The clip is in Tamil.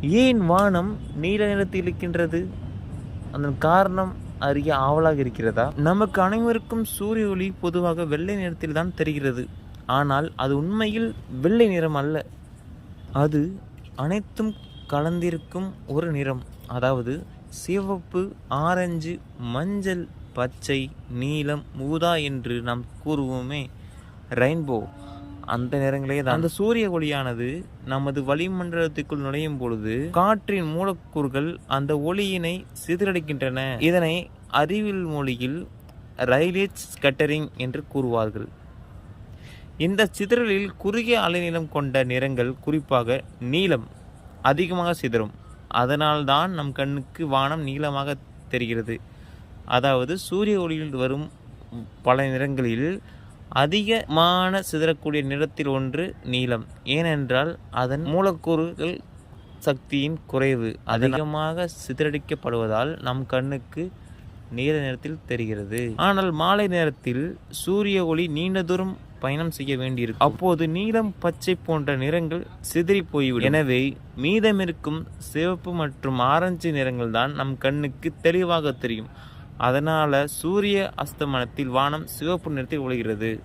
ஏன் வானம் நீல நிறத்தில் இருக்கின்றது? அதன் காரணம் அறிய ஆவலாக இருக்கிறதா? நமக்கு அனைவருக்கும் சூரிய ஒளி பொதுவாக வெள்ளை நிறத்தில் தான் தெரிகிறது. ஆனால் அது உண்மையில் வெள்ளை நிறம் அல்ல. அது அனைத்தும் கலந்திருக்கும் ஒரு நிறம். அதாவது சிவப்பு ஆரஞ்சு மஞ்சள் பச்சை நீலம் ஊதா என்று நாம் கூறுவோமே. ரெயின்போ அந்த நிறங்களே தான். அந்த சூரிய ஒளியானது நமது வளிமண்டலத்துக்குள் நுழையும் பொழுது காற்றின் மூலக்கூறுகள் அந்த ஒளியினை சிதறடிக்கின்றன. இதனை அறிவியல் மொழியில் ரைலேஜ் ஸ்கட்டரிங் என்று கூறுவார்கள். இந்த சிதறலில் குறுகிய அலைநீளம் கொண்ட நிறங்கள் குறிப்பாக நீலம் அதிகமாக சிதறும். அதனால்தான் நம் கண்ணுக்கு வானம் நீளமாக தெரிகிறது. அதாவது சூரிய ஒளியில் வரும் பல நிறங்களில் அதிகமான சிதறக்கூடிய நிறத்தில் ஒன்று நீலம். ஏனென்றால் அதன் மூலக்கூறுகள் சக்தியின் குறைவு. அதிகமாக சிதறடிக்கப்படுவதால் நம் கண்ணுக்கு நீல நிறத்தில் தெரிகிறது. ஆனால் மாலை நேரத்தில் சூரிய ஒளி நீண்ட தூரம் பயணம் செய்ய வேண்டியிருக்கும். அப்போது நீலம் பச்சை போன்ற நிறங்கள் சிதறி போய்விடும். எனவே மீதமிருக்கும் சிவப்பு மற்றும் ஆரஞ்சு நிறங்கள் தான் நம் கண்ணுக்கு தெளிவாக தெரியும். அதனால சூரிய அஸ்தமனத்தில் வானம் சிவப்பு நிறத்தில் ஒழுகிறது